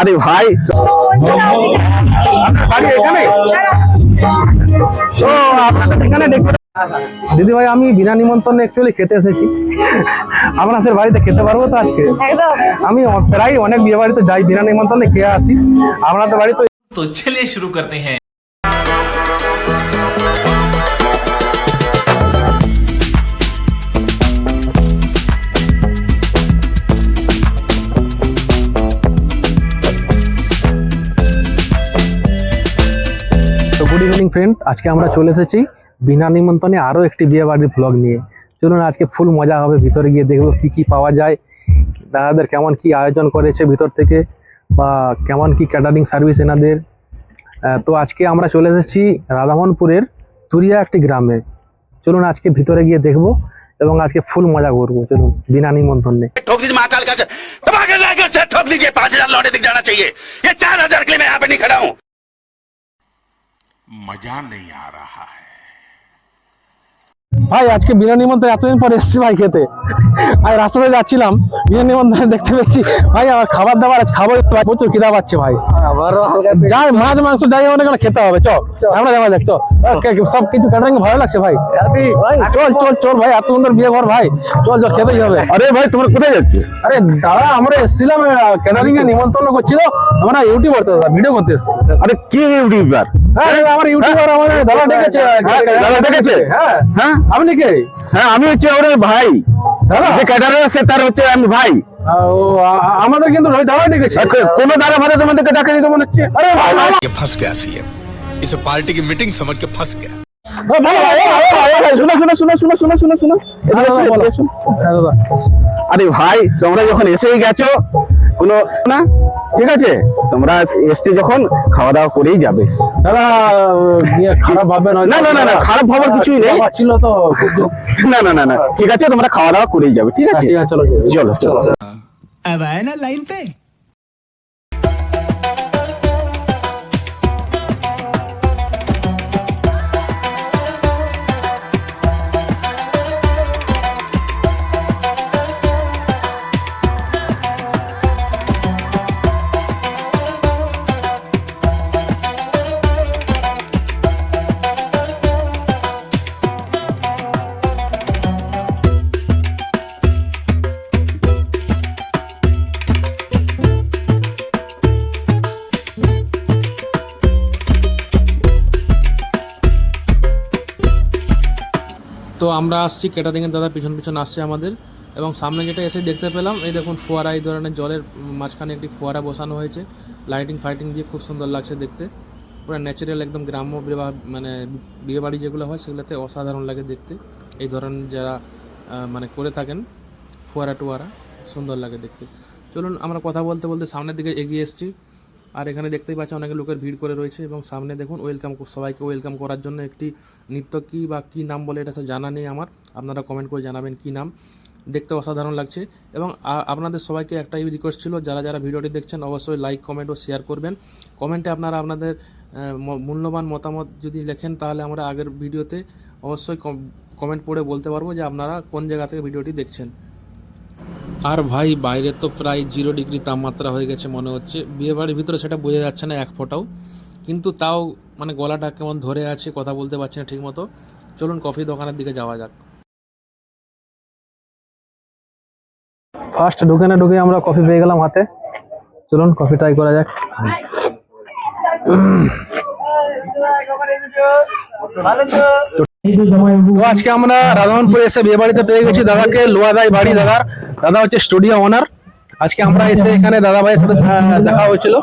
আরে ভাই দিদি ভাই আমি বিনা নিমন্ত্রণে একচুয়ালি খেতে এসেছি। আপনাদের বাড়িতে খেতে পারব তো আজকে? আমি প্রায় অনেক বিয়ে বাড়িতে যাই বিনা নিমন্ত্রণে খেয়ে আসি। আপনাদের বাড়িতে তো চলে শুরু করতে হ্যাঁ। ফ্রেন্ড আজকে আমরা চলে এসেছি বিনা নিমন্ত্রণে আরও একটি বিয়ে বাড়ির ভ্লগ নিয়ে চলুন আজকে ফুল মজা হবে ভিতরে গিয়ে দেখবো কি কি পাওয়া যায় দাদাদের কেমন কি আয়োজন করেছে ভিতর থেকে বা কেমন কি ক্যাটারিং সার্ভিস এনাদের আহ, তো আজকে আমরা চলে এসেছি রাধামনপুরের তুরিয়া একটি গ্রামে চলুন আজকে ভিতরে গিয়ে দেখবো এবং আজকে ফুল মজা করবো চলুন বিনা নিমন্ত্রণে ठोक दीजिए महाकाल का धमाके लाकर से ठोक दीजिए पांच हजार लौटे दिख जाना चाहिए ये चार हजार के लिए मैं यहाँ पे नहीं खड़ा हूँ मजा नहीं आ रहा है ভাই আজকে বিনা নিমন্ত্রণ এতদিন পর এসেছি ভাই খেতে আর রাস্তাতে যাচ্ছিলাম বিনা নিমন্ত্রণে দেখতে পেয়েছি ভাই আমার খাবার দাবার আজ খাবো একটু, ভাই, প্রচুর খিদা পাচ্ছে ভাই যাই মাছ মাংস যাই অনেক খেতে হবে চ আমরা যাওয়া যাক তো সব কিছু ক্যাটারিং ভালো লাগছে ভাই চল চল চল ভাই এত সুন্দর বিয়ে ঘর ভাই চল চল খেতেই হবে আরে ভাই তোমরা কোথায় যাচ্ছ আরে দাদা আমরা এসেছিলাম ক্যাটারিং এ নিমন্ত্রণ করছিল আমরা ইউটিউবার তো ভিডিও করতে এসেছি আরে কি ইউটিউবার হ্যাঁ আমার ইউটিউবার আমাদের দাদা ডেকেছে দাদা ডেকেছে? হ্যাঁ হ্যাঁ আপনি কে হ্যাঁ আমি হচ্ছে ওর ভাই দাদা যে ক্যাডারে আছে তার হচ্ছে আমি ভাই আহ, ও, আ- আ- আমাদের কিন্তু ওই দাদা ডেকেছে আর কে- কোনো দাদা ভাই তোমাদেরকে ডাকেনি তো মনে হচ্ছে আরে ভাই ভাই ये फंस गया सीएम इसे पार्टी की मीटिंग समझ के फंस गया ও ভাই, ভাই, ভাই, ভাই, ভাই, ভাই, শোনো শোনো শোনো শোনো শোনো শোনো শোনো এদিকে এসো, এদিকে এসো। হ্যাঁ, দাদা আরে ভাই তোমরা যখন এসেই গেছো কোনো না? ঠিক আছে? তোমরা এসছি যখন খাওয়া দাওয়া করেই যাবে। দাদা ইয়ে খারাপ ভাববেন না না না না খারাপ ভাবার কিছুই নেই। ছিল তো। না না না না ঠিক আছে তোমরা খাওয়া দাওয়া করেই যাবে হ্যাঁ, ঠিক আছে? চলো। চলো চলো। লাইন পে? আমরা আসছি ক্যাটারিংয়ের দাদা পিছন পিছন আসছে আমাদের এবং সামনে যেটা এসে দেখতে পেলাম, এই দেখুন ফোয়ারা, এই ধরনের জলের মাঝখানে একটি ফোয়ারা বসানো হয়েছে। লাইটিং ফাইটিং দিয়ে খুব সুন্দর লাগছে দেখতে। পুরো ন্যাচারাল একদম গ্রাম্য বিবাহ মানে বিয়ে বাড়ি যেগুলো হয়, সেগুলোতে অসাধারণ লাগে দেখতে। এই ধরনের যারা মানে করে থাকেন ফোয়ারা টোয়ারা সুন্দর লাগে দেখতে। চলুন আমরা কথা বলতে বলতে সামনের দিকে এগিয়ে এসেছি। আর এখানে দেখতেই পাচ্ছি অনেক লোকের ভিড় করে রয়েছে এবং সামনে দেখুন ওয়েলকাম সবাইকে ওয়েলকাম করার জন্য একটি নৃত্য কী বা কী নাম বলে এটা জানা নেই আমার। আপনারা কমেন্ট করে জানাবেন কী নাম। দেখতে অসাধারণ লাগছে এবং আপনাদের সবাইকে একটাই রিকোয়েস্ট ছিল, যারা যারা ভিডিওটি দেখছেন অবশ্যই লাইক কমেন্ট ও শেয়ার করবেন। কমেন্টে আপনারা আপনাদের মূল্যবান মতামত যদি লেখেন তাহলে আমরা আগের ভিডিওতে অবশ্যই কমেন্ট পড়ে বলতে পারব যে আপনারা কোন জায়গা থেকে ভিডিওটি দেখছেন। আর ভাই, বাইরে তো প্রায় জিরো ডিগ্রি তাপমাত্রা হয়ে গেছে মনে হচ্ছে। বিয়ে বাড়ির ভিতরে সেটা বোঝা যাচ্ছে না এক ফোঁটাও। কিন্তু তাও মানে গলাটা কেমন ধরে আছে কথা বলতে পারছি না ঠিকমতো। চলুন কফি দোকানের দিকে যাওয়া যাক। ফার্স্ট ঢুকে না ঢুকে আমরা কফি পেয়ে গেলাম হাতে। চলুন কফি ট্রাই করা যাক। আজকে আমরা রাধামনপুরে এসে বিয়ে বাড়িতে পেয়ে গেছি। দাদাকে লোয়াদাই বাড়ি দাদার। দাদা হচ্ছে স্টুডিও ওনার। আজকে আমরা এসে এখানে দাদা ভাইয়ের সাথে দেখা হয়েছিল।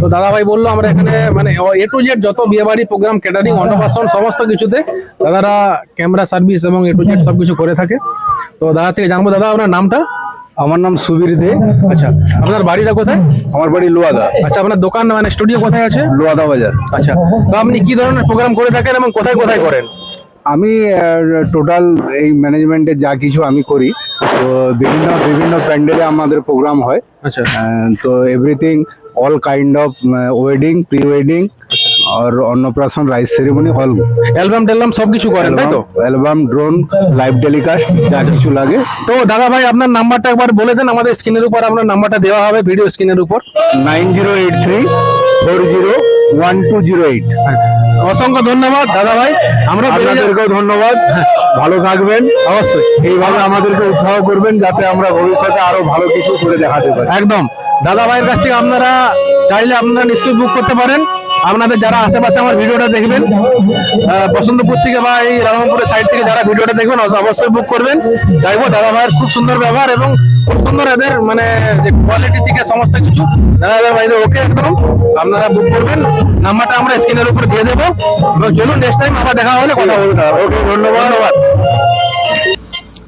তো দাদা ভাই বলল আমরা এখানে মানে এ টু জেড যত বিয়ে বাড়ি প্রোগ্রাম ক্যাটারিং অন্নপ্রাশন সমস্ত কিছুতে দাদারা ক্যামেরা সার্ভিস এবং এ টু জেড সব কিছু করে থাকে। তো দাদা থেকে জানব দাদা আপনার নামটা? আমার নাম সুবীর দে। আচ্ছা আপনার বাড়িটা কোথায়? আমার বাড়ি লোয়াদা। আচ্ছা আপনার দোকান মানে স্টুডিও কোথায় আছে? লোয়াদা বাজার। আচ্ছা তো আপনি কি ধরনের প্রোগ্রাম করে থাকেন এবং কোথায় কোথায় করেন? আমি টোটাল এই ম্যানেজমেন্টে যা কিছু আমি করি তো বিভিন্ন বিভিন্ন প্যান্ডেলে আমাদের প্রোগ্রাম হয়। আচ্ছা। তো everything all kind of wedding pre wedding R Annaprashan rice ceremony হল অ্যালবাম টেলবাম সবকিছু করেন তাই তো? অ্যালবাম ড্রোন লাইভ টেলিকাস্ট যা কিছু লাগে। তো দাদা ভাই আপনার নাম্বারটা একবার বলে দেন আমাদের স্ক্রিনের উপর আপনার নাম্বারটা দেওয়া হবে ভিডিও স্ক্রিনের উপর। Nine zero eight three four zero one two zero eight. অসংখ্য ধন্যবাদ দাদা ভাই। আমরা আপনাদেরকেও ধন্যবাদ। ভালো থাকবেন। অবশ্যই। এইভাবে আমাদেরকে উৎসাহ করবেন যাতে আমরা ভবিষ্যতে আরও ভালো কিছু করে দেখাতে পারি। একদম। দাদা ভাইয়ের কাছ থেকে আপনারা চাইলে আপনারা নিশ্চয়ই বুক করতে পারেন। আপনাদের যারা আশেপাশে আমার ভিডিওটা দেখবেন বসন্তপুর থেকে বা এই রামপুরের সাইড থেকে যারা ভিডিওটা দেখবেন অবশ্য- অবশ্যই বুক করবেন। চাইব দাদা ভাইয়ের খুব সুন্দর ব্যবহার এবং খুব সুন্দর এদের মানে যে কোয়ালিটি থেকে সমস্ত কিছু। দাদা ভাইদের ওকে একদম? আপনারা বুক করবেন। নাম্বারটা আমরা স্ক্রিনের উপর দিয়ে দেবো। তো চলুন নেক্সট টাইম আবার দেখা হলে কথা বলতে ওকে ধন্যবাদ। ধন্যবাদ।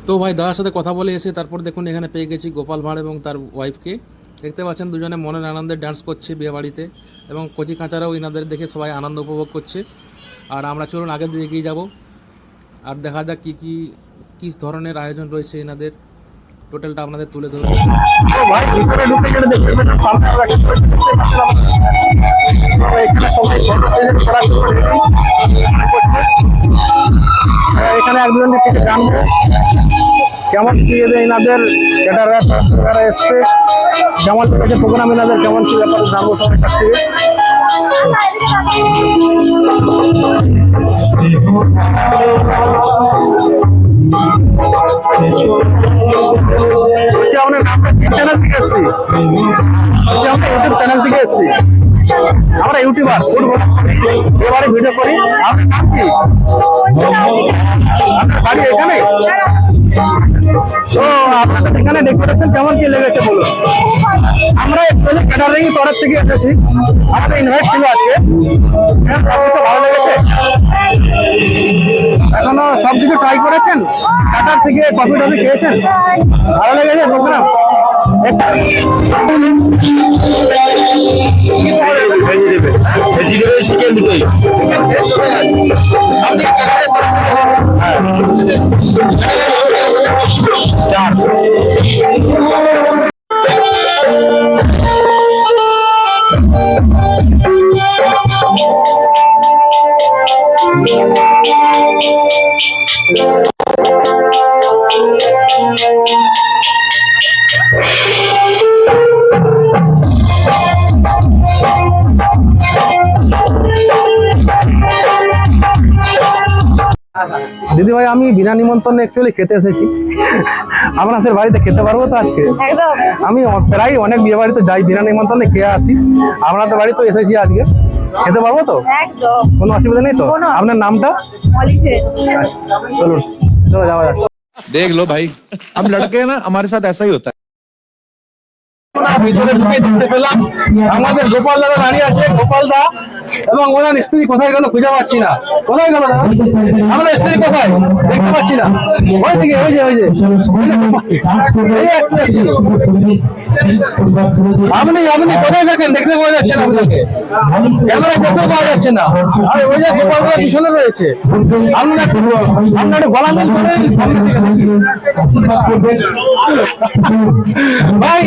তো ভাই দাদার সাথে কথা বলে এসে তারপর দেখুন এখানে পেয়ে গেছি গোপাল ভাঁড় এবং তার ওয়াইফকে দেখতে পাচ্ছেন দুজনে মনের আনন্দে ডান্স করছে বিয়ে বাড়িতে এবং কচি কাঁচারাও ইনাদের দেখে সবাই আনন্দ উপভোগ করছে। আর আমরা চলুন আগের দিকে এগিয়ে যাব। আর দেখা যাক কী কী কী ধরনের আয়োজন রয়েছে এনাদের। টোটালটা আপনাদের তুলে। আমরা এখানে সবাই ফটো থেকে কেমন কি এনাদের ক্যাটাররা তারা এসছে, কেমন লেগেছে প্রোগ্রাম এনাদের, কেমন কি ব্যাপারে জানব সবার কাছ থেকে। বলছি আমরা থেকে ইউটিউব চ্যানেল থেকে এসছি। আমরা ইউটিউবার এবারে ভিডিও করি। আপনার নাম কি? আপনার বাড়ি এখানে? তো আপনাদের এখানে ডেকোরেশন কেমন কি লেগেছে বলুন? আমরা ক্যাটারিং তরফ থেকে এসেছি। আমাদের ইনভাইট ছিল আজকে। ভালো লেগেছে? এখনও সব কিছু ট্রাই করেছেন? কাটার থেকে কফি টফি খেয়েছেন? ভালো লেগেছে প্রোগ্রাম দিদি ভাই আমি বিনা নিমন্ত্রণে অ্যাকচুয়ালি খেতে এসেছি। আপনাদের বাড়িতে খেতে পারব তো আজকে? আমি প্রায় অনেক বিয়ে বাড়িতে যাই বিনা নিমন্ত্রণে খেয়ে আসি। আপনাদের বাড়িতে এসেছি আজকে। খেতে পারবো তো একদম কোনো অসুবিধা নেই তো কোনো আপনার নামটা মলিছে আচ্ছা, চলুন চলো যাওয়া যাক देख लो भाई हम लड़के हैं ना हमारे साथ ऐसा ही होता है ভিতরে ঢুকে দেখতে পেলাম। আমাদের গোপাল দাদা দাঁড়িয়ে আছে, গোপাল দা, এবং ওনার স্ত্রী কোথায় গেল খুঁজে পাচ্ছি না। কোথায় গেল দাদা? আমাদের স্ত্রী কোথায়? দেখতে পাচ্ছি না। ওই দিকে, ওই যে ওই যে। আপনি আপনি কোথায় থাকেন? দেখতে পাওয়া যাচ্ছে না ক্যামেরা দেখতে পাওয়া যাচ্ছে না। আর ওই যে গোপাল দাদা পিছনে রয়েছে। আপনার আপনার গলা মিল করে। ভাই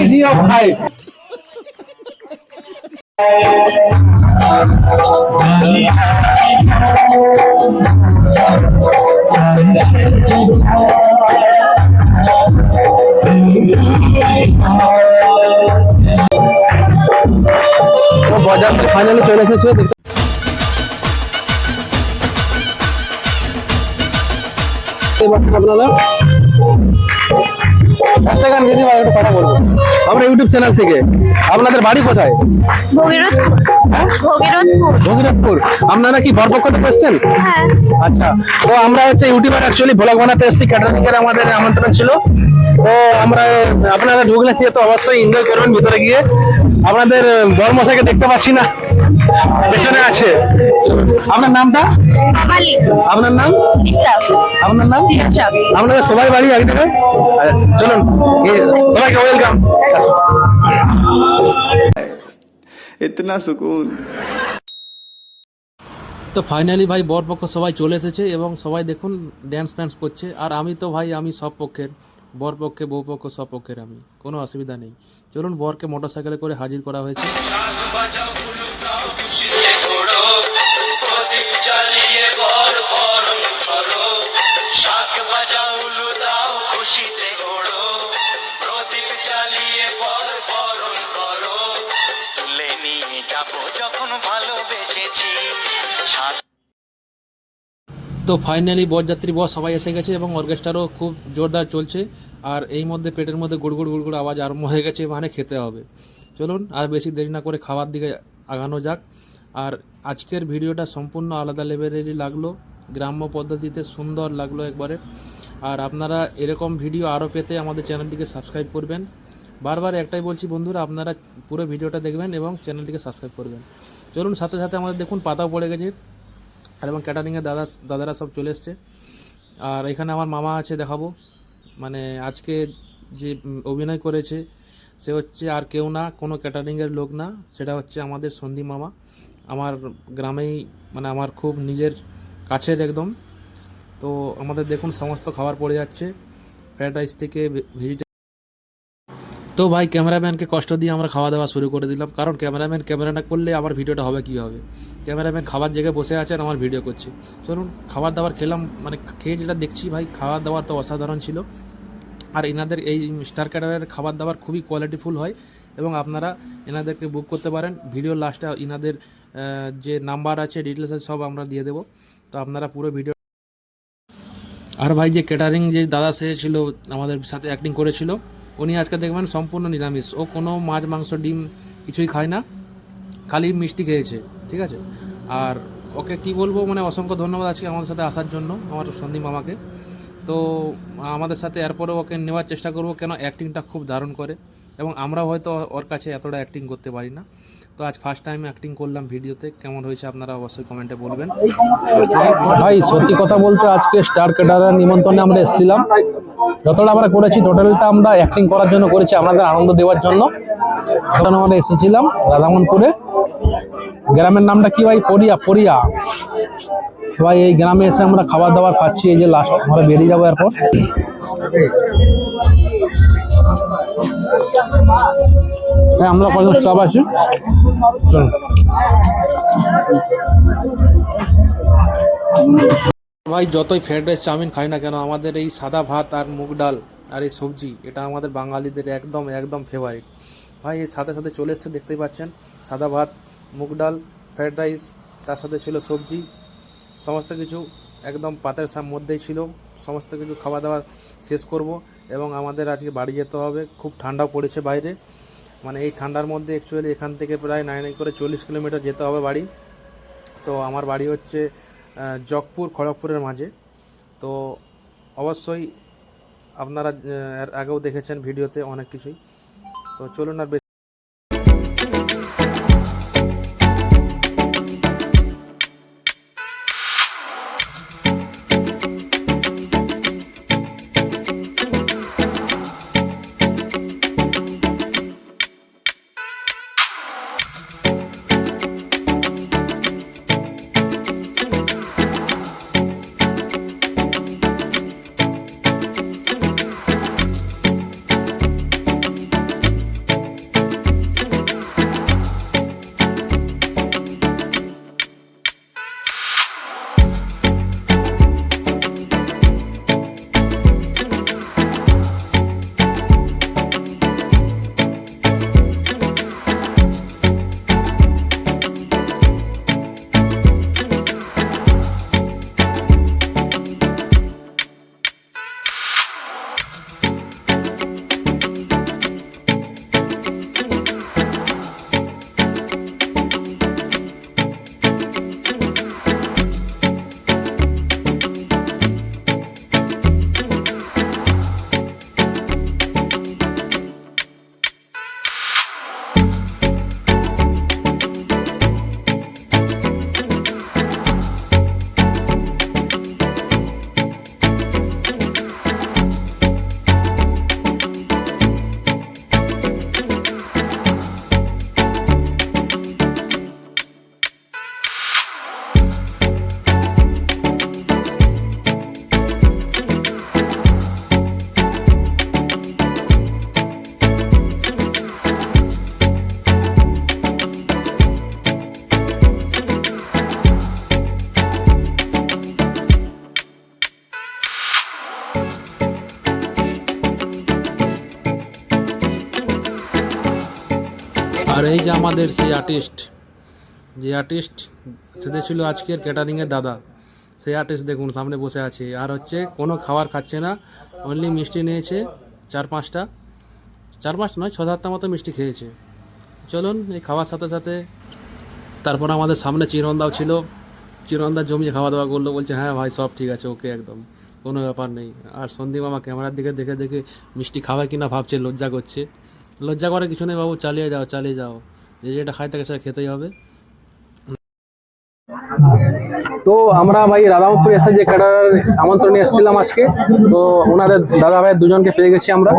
ভাই। তো বাজার ফাইনালি চলে এসেছে আপনারা এক সেকেন্ড দিদি একটু কথা বলব। আমরা ইউটিউব চ্যানেল থেকে আপনাদের বাড়ি কোথায়? ভগীরথপুর। ভগীরথপুর। আপনারা কি বরপক্ষ থেকে এসছেন? হ্যাঁ। আচ্ছা তো আমরা হচ্ছে ইউটিউবার অ্যাকচুয়ালি ব্লগ বানাতে এসেছি ক্যাটারিং এর আমাদের আমন্ত্রণ ছিল। তো আমরা আপনারা ঢুকলে দিয়ে তো অবশ্যই এনজয় করবেন ভিতরে গিয়ে। আপনাদের বর্মশাইকে দেখতে পাচ্ছি না। পেছনে আছে। আপনার নামটা? আপনার নাম? আপনার নাম? আপনাদের সবাই বাড়ি এক আচ্ছা, চলুন। সবাইকে ওয়েলকাম ইতনা সুকুন তো ফাইনালি ভাই বরপক্ষ সবাই চলে এসেছে এবং সবাই দেখুন ড্যান্স ফ্যান্স করছে। আর আমি তো ভাই আমি সব পক্ষের বরপক্ষে পক্ষে পক্ষ সব পক্ষের আমি। কোনো অসুবিধা নেই। চলুন বরকে মোটর সাইকেলে করে হাজির করা হয়েছে। তো ফাইনালি বরযাত্রী বস সবাই এসে গেছে এবং অর্কেস্ট্রারও খুব জোরদার চলছে। আর এই মধ্যে পেটের মধ্যে গুড়গুড় গুড়গুড় আওয়াজ আরম্ভ হয়ে গেছে মানে খেতে হবে। চলুন, আর বেশি দেরি না করে খাওয়ার দিকে আগানো যাক। আর আজকের ভিডিওটা সম্পূর্ণ আলাদা লেভেলেরই লাগল, গ্রাম্য পদ্ধতিতে সুন্দর লাগল একবারে। আর আপনারা এরকম ভিডিও আরও পেতে আমাদের চ্যানেলটিকে সাবস্ক্রাইব করবেন। বারবার একটাই বলছি বন্ধুরা, আপনারা পুরো ভিডিওটা দেখবেন এবং চ্যানেলটিকে সাবস্ক্রাইব করবেন। চলুন, সাথে সাথে আমাদের দেখুন পাতাও পড়ে গেছে। আর এবং ক্যাটারিংয়ের দাদা দাদারা সব চলে এসছে। আর এখানে আমার মামা আছে, দেখাবো। মানে আজকে যে অভিনয় করেছে সে হচ্ছে আর কেউ না, কোনো ক্যাটারিংয়ের লোক না। সেটা হচ্ছে আমাদের সন্দীপ মামা। আমার গ্রামেই মানে আমার খুব নিজের কাছের একদম। তো আমাদের দেখুন সমস্ত খাবার পড়ে যাচ্ছে। ফ্রায়েড রাইস থেকে ভেজিটে তো ভাই ক্যামেরাম্যানকে কষ্ট দিয়ে আমরা খাওয়া দাওয়া শুরু করে দিলাম। কারণ ক্যামেরাম্যান ক্যামেরা না করলে আমার ভিডিওটা হবে কী হবে ক্যামেরাম্যান খাবার জায়গায় বসে আছে আর আমার ভিডিও করছে। চলুন খাবার দাবার খেলাম। মানে খেয়ে যেটা দেখছি ভাই খাবার দাবার তো অসাধারণ ছিল। আর এনাদের এই স্টার ক্যাটারের খাবার দাবার খুবই কোয়ালিটিফুল হয় এবং আপনারা এনাদেরকে বুক করতে পারেন। ভিডিও লাস্টে এনাদের যে নাম্বার আছে ডিটেলস আছে, সব আমরা দিয়ে দেবো। তো আপনারা পুরো ভিডিও আর ভাই, যে ক্যাটারিং যে দাদা সে ছিল, আমাদের সাথে অ্যাক্টিং করেছিল, উনি আজকে দেখবেন সম্পূর্ণ নিরামিষ। ও কোনো মাছ, মাংস, ডিম কিছুই খায় না, খালি মিষ্টি খেয়েছে, ঠিক আছে? আর ওকে কি বলব মানে অসংখ্য ধন্যবাদ আজকে আমাদের সাথে আসার জন্য, আমার সন্দীপ মামাকে। তো, আমাদের সাথে এরপরে ওকে নেওয়ার চেষ্টা করব কেন অ্যাক্টিংটা খুব দারুণ করে। এবং আমরাও হয়তো ওর কাছে এতটা অ্যাক্টিং করতে পারি না। তো আজ ফার্স্ট টাইম অ্যাক্টিং করলাম ভিডিওতে। কেমন হয়েছে আপনারা অবশ্যই কমেন্টে বলবেন। ভাই, সত্যি কথা বলতে আজকে স্টার ক্যাটারের নিমন্ত্রণে আমরা এসেছিলাম। যতটা আমরা করেছি টোটালটা আমরা অ্যাক্টিং করার জন্য করেছি, আপনাদের আনন্দ দেওয়ার জন্য। তখন আমরা এসেছিলাম রাধামনপুরে গ্রামের নামটা কি ভাই? পরিয়া পরিয়া ভাই, এই গ্রামে এসে আমরা খাবার দাবার খাচ্ছি, এই যে লাস্ট আমরা বেরিয়ে যাব এরপর। হ্যাঁ আমরা কজন স্টাফ আছি। ভাই, যতই ফ্রাইড রাইস চাউমিন খাই না কেন, আমাদের এই সাদা ভাত আর মুগ ডাল আর এই সবজি, এটা আমাদের বাঙালিদের একদম একদম ফেভারিট ভাই, এর সাথে সাথে চলে এসছে, দেখতেই পাচ্ছেন, সাদা ভাত, মুগ ডাল ফ্রাইড রাইস তার সাথে ছিল সবজি সমস্ত কিছু একদম পাতের সাম মধ্যেই ছিল। সমস্ত কিছু খাওয়া দাওয়া শেষ করব এবং আমাদের আজকে বাড়ি যেতে হবে। খুব ঠান্ডা পড়েছে বাইরে। মানে এই ঠান্ডার মধ্যে অ্যাকচুয়ালি এখান থেকে প্রায় নাই নাই করে চল্লিশ কিলোমিটার যেতে হবে বাড়ি। তো আমার বাড়ি হচ্ছে আহ, জগপুর খড়গপুরের মাঝে। তো অবশ্যই আপনারা আগেও দেখেছেন ভিডিওতে অনেক কিছুই। তো চলুন আর যে আমাদের সেই আর্টিস্ট যে আর্টিস্ট সেটা ছিল আজকের ক্যাটারিংয়ের দাদা। সেই আর্টিস্ট দেখুন, সামনে বসে আছে। আর হচ্ছে, কোনো খাবার খাচ্ছে না। অনলি মিষ্টি নিয়েছে, চার পাঁচটা। চার পাঁচটা নয়, ছ সাতটা মতো মিষ্টি খেয়েছে। চলুন, এই খাওয়ার সাথে সাথে। তারপর আমাদের সামনে চিরন্দাও ছিল। চিরন্দা জমিয়ে খাওয়া দাওয়া করল। বলছে হ্যাঁ ভাই, সব ঠিক আছে ওকে একদম। কোনো ব্যাপার নেই। আর সন্দীপ মামা ক্যামেরার দিকে দেখে দেখে মিষ্টি খাবে কিনা ভাবছে, লজ্জা করছে। লজ্জা করে কিছু নেই বাবু, চালিয়ে যাও চালিয়ে যাও। যে যেটা খায় তাকে সেটা খেতেই হবে। তো আমরা ভাই রাধামপুর এসে যে ক্যাডার আমন্ত্রণে এসেছিলাম আজকে তো ওনাদের দাদা ভাইয়ের দুজনকে পেয়ে গেছি আমরা।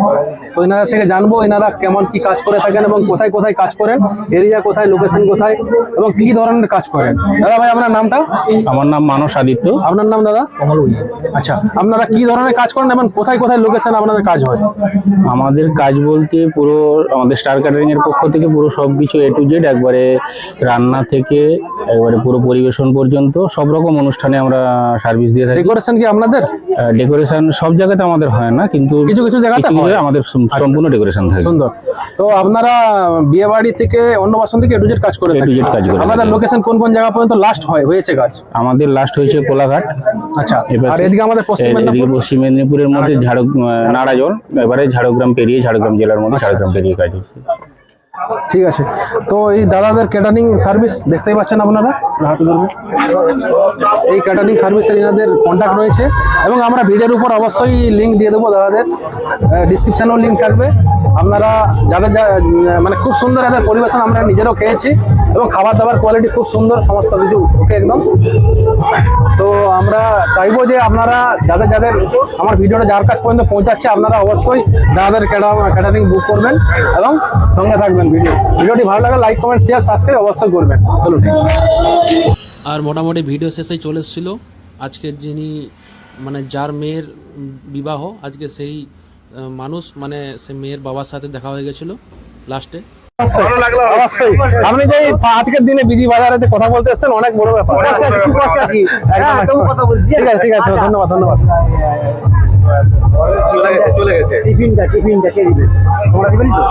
তো এনাদের থেকে জানব এনারা কেমন কি কাজ করে থাকেন এবং কোথায় কোথায় কাজ করেন এরিয়া কোথায় লোকেশন কোথায় এবং কি ধরনের কাজ করেন। দাদা ভাই আপনার নামটা? আমার নাম মানস আদিত্য। আপনার নাম দাদা? আচ্ছা আপনারা কি ধরনের কাজ করেন এবং কোথায় কোথায় লোকেশন আপনাদের কাজ হয়? আমাদের কাজ বলতে পুরো আমাদের স্টার ক্যাটারিং এর পক্ষ থেকে পুরো সবকিছু এ টু জেড একবারে রান্না থেকে একবারে পুরো পরিবেশন পর্যন্ত সব রকম অনুষ্ঠানে আমরা সার্ভিস দিয়ে থাকি। ডেকোরেশন কি আপনাদের? ডেকোরেশন সব জায়গাতে আমাদের হয় না কিন্তু কিছু কিছু জায়গাতে হয়। আমাদের সম্পূর্ণ ডেকোরেশন থাকে। সুন্দর। তো আপনারা বিয়ে বাড়ি থেকে অন্নবাসন থেকে এটুজেট কাজ করে Z কাজ করে আপনাদের লোকেশন কোন কোন জায়গা পর্যন্ত লাস্ট হয় হয়েছে কাজ? আমাদের লাস্ট হয়েছে কোলাঘাট। আচ্ছা। এবার আর এদিকে আমাদের পশ্চিম মেদিনীপুর? পশ্চিম মেদিনীপুরের মধ্যে ঝাড় নাড়াজল এবারে ঝাড়গ্রাম পেরিয়ে ঝাড়গ্রাম জেলার মধ্যে ঝাড়গ্রাম পেরিয়ে কাজ হচ্ছে। ঠিক আছে। তো এই দাদাদের ক্যাটারিং সার্ভিস দেখতেই পাচ্ছেন আপনারা? হাতে ধরবে। এই ক্যাটারিং সার্ভিসের এনাদের কন্ট্যাক্ট রয়েছে। এবং আমরা ভিডিওর উপর অবশ্যই লিঙ্ক দিয়ে দেবো দাদাদের। ডিসক্রিপশানেও লিঙ্ক থাকবে। আপনারা যাদের মানে খুব সুন্দর এদের পরিবেশন আমরা নিজেরাও খেয়েছি এবং খাবার দাবার কোয়ালিটি খুব সুন্দর, সমস্ত কিছু ওকে একদম। তো আমরা চাইব যে আপনারা যাদের যাদের আমার ভিডিওটা যার কাছ পর্যন্ত পৌঁছাচ্ছে, আপনারা অবশ্যই দাদাদের ক্যাটারিং বুক করবেন এবং সঙ্গে থাকবেন ভিডিও। ভিডিওটি ভালো লাগলে লাইক কমেন্ট শেয়ার সাবস্ক্রাইব অবশ্যই করবেন। চলুন। আর মোটামুটি ভিডিও শেষে চলে এসেছিল। আজকের যিনি মানে যার মেয়ের বিবাহ, আজকে সেই মানুষ মানে সে মেয়ের বাবার সাথে দেখা হয়ে গেছিল লাস্টে অবশ্যই আপনি যে আজকের দিনে বিজি বাজারে কথা বলতে এসেছেন অনেক বড় ব্যাপার। ঠিক আছে ঠিক আছে। ধন্যবাদ ধন্যবাদ। চলে গেছে চলে গেছে। টিফিনটা টিফিনটা কে দিবে? তোমরা দিবেন তো?